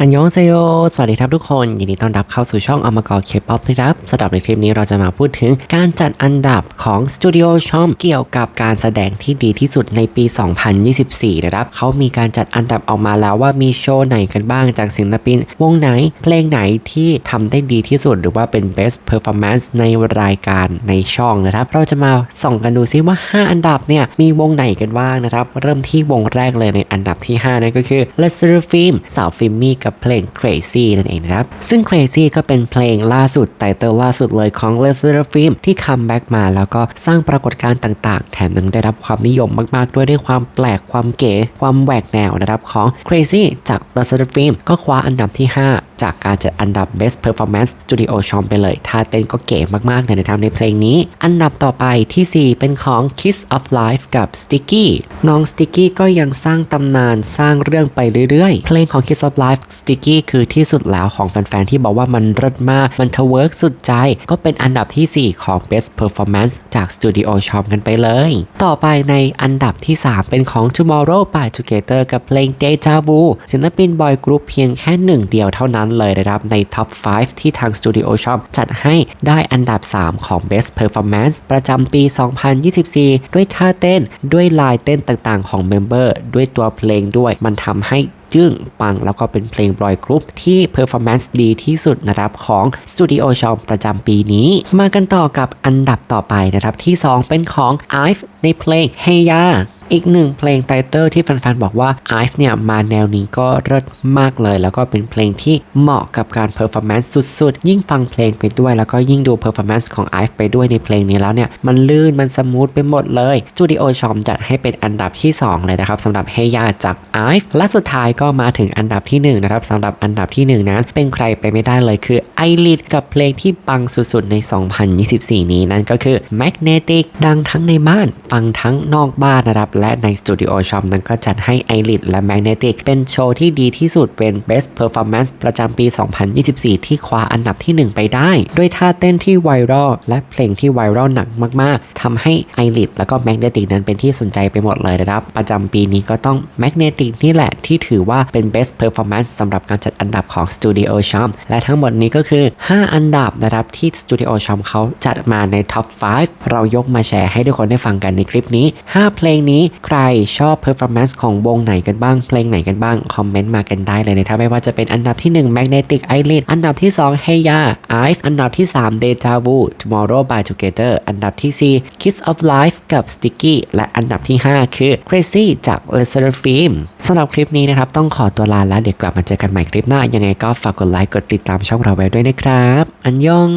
อันยองเซโย สวัสดีครับทุกคน ยินดีต้อนรับเข้าสู่ช่องอมกอเคป๊อปนะครับสำหรับในคลิปนี้เราจะมาพูดถึงการจัดอันดับของสตูดิโอชองเกี่ยวกับการแสดงที่ดีที่สุดในปี 2024 นะครับเขามีการจัดอันดับออกมาแล้วว่ามีโชว์ไหนกันบ้างจากศิลปิน วงไหน เพลงไหนที่ทำได้ดีที่สุด หรือว่าเป็น best performance ในรายการในช่องนะครับ เราจะมาส่องกันดูซิว่า 5 อันดับเนี่ยมีวงไหนกันบ้างนะครับ เริ่มที่วงแรกเลยในอันดับที่5นั่นก็คือ l e s s e r Film สาวฟิล์มมี่กับเพลง Crazy นั่นเองนะครับ ซึ่ง Crazy ก็เป็นเพลงล่าสุดไตเติลล่าสุดเลยของ l e s s e r Film ที่คัมแบ็กมาแล้วก็สร้างปรากฏการณ์ต่าง ๆ แถมยังได้รับความนิยมมากๆ ด้วยด้วยความแปลกความเก๋ความแหวกแนวนะครับของ Crazy จาก l e s s e r Film ก็คว้าอันดับที่ 5จากการจัดอันดับ Best Performance Studio c h o m ไปเลย ท่าเต้นก็เก๋มากๆเลยนะครับในเพลงนี้ อันดับต่อไปที่ 4 เป็นของ Kiss of Life กับ Sticky น้อง Sticky ก็ยังสร้างตำนานสร้างเรื่องไปเรื่อยๆ เพลงของ Kiss of Life Sticky คือที่สุดแล้วของแฟนๆ ที่บอกว่ามันเลิศมาก มันทเวิร์กสุดใจ ก็เป็นอันดับทีสี่ 4 ของ Best Performance จาก Studio c h o m กันไปเลย ต่อไปในอันดับที่ 3 เป็นของ Tomorrow by Together กับเพลง Deja Vu ศิลปินบอยกรุ๊ปเพียงแค่หนึ่งเดียวเท่านั้นเลยนะครับ ใน Top 5ที่ทาง Studio Shop จัดให้ได้อันดับ 3 ของ Best Performance ประจำปี 2024 ด้วยท่าเต้นด้วยลายเต้นต่างๆ ของเมมเบอร์ด้วยตัวเพลงด้วยมันทำให้จึ้งปังแล้วก็เป็นเพลงบอยกรุ๊ปที่ Performance ดีที่สุดนะครับของ Studio Shop ประจำปีนี้ มากันต่อกับอันดับต่อไปนะครับที่ 2 เป็นของ IVE ในเพลง Hey Ya อีกหนึ่งเพลงไตเติลที่แฟนๆ บอกว่า IVE เนี่ยมาแนวนี้ก็เลิศมากเลย แล้วก็เป็นเพลงที่เหมาะกับการเพอร์ฟอร์แมนซ์สุดๆ ยิ่งฟังเพลงไปด้วย แล้วก็ยิ่งดูเพอร์ฟอร์แมนซ์ของ IVE ไปด้วยในเพลงนี้แล้วเนี่ย มันลื่นมันสมูทไปหมดเลยสตูดิโอชอมจัดให้เป็นอันดับที่ 2 เลยนะครับสำหรับเฮยาจาก IVE และสุดท้ายก็มาถึงอันดับที่1นะครับสำหรับอันดับที่ 1 นั้น เป็นใครไปไม่ได้เลยคือไอริดกับเพลงที่ปังสุดๆใน 2024 นี้นั่นก็คือ Magnetic ดังทั้งในบ้านปังทั้งนอกบ้านนะครับและในสตูดิโอชอมนั้นก็จัดให้ไอริดและ Magnetic เป็นโชว์ที่ดีที่สุดเป็น Best Performance ประจำปี 2024 ที่คว้าอันดับที่ 1 ไปได้ ด้วยท่าเต้นที่ไวรัลและเพลงที่ไวรัลหนักมาก ๆทำให้ไอริดแล้วก็ Magnetic นั้นเป็นที่สนใจไปหมดเลยนะครับ ประจำปีนี้ก็ต้อง Magnetic นี่แหละที่ถือว่าเป็น Best Performance สำหรับการจัดอันดับของ Studio c h o m และทั้งหมดนี้ก็คือ 5 อันดับนะครับที่ Studio c h o m เขาจัดมาใน Top 5 เรายกมาแชร์ให้ทุกคนได้ฟังกันในคลิปนี้ 5 เพลงนี้ใครชอบ Performance ของวงไหนกันบ้าง เพลงไหนกันบ้าง คอมเมนต์มากันได้เลยนะครับไม่ว่าจะเป็นอันดับที่ 1 Magnetic Island อันดับที่ 2 Hey Ya IVE อันดับที่ 3 Deja Vu Tomorrow by Together อันดับที่ 4 Kiss of Life กับ Sticky และอันดับที่ 5 คือ Crazy จาก l e s e r Film สำหรับคลิปนี้นะครับ ต้องขอตัวลาแล้วเดี๋ยวกลับมาเจอกันใหม่คลิปหน้า ยังไงก็ฝากกดไลค์กดติดตามช่องเราไว้ด้วยนะครับ อันยอง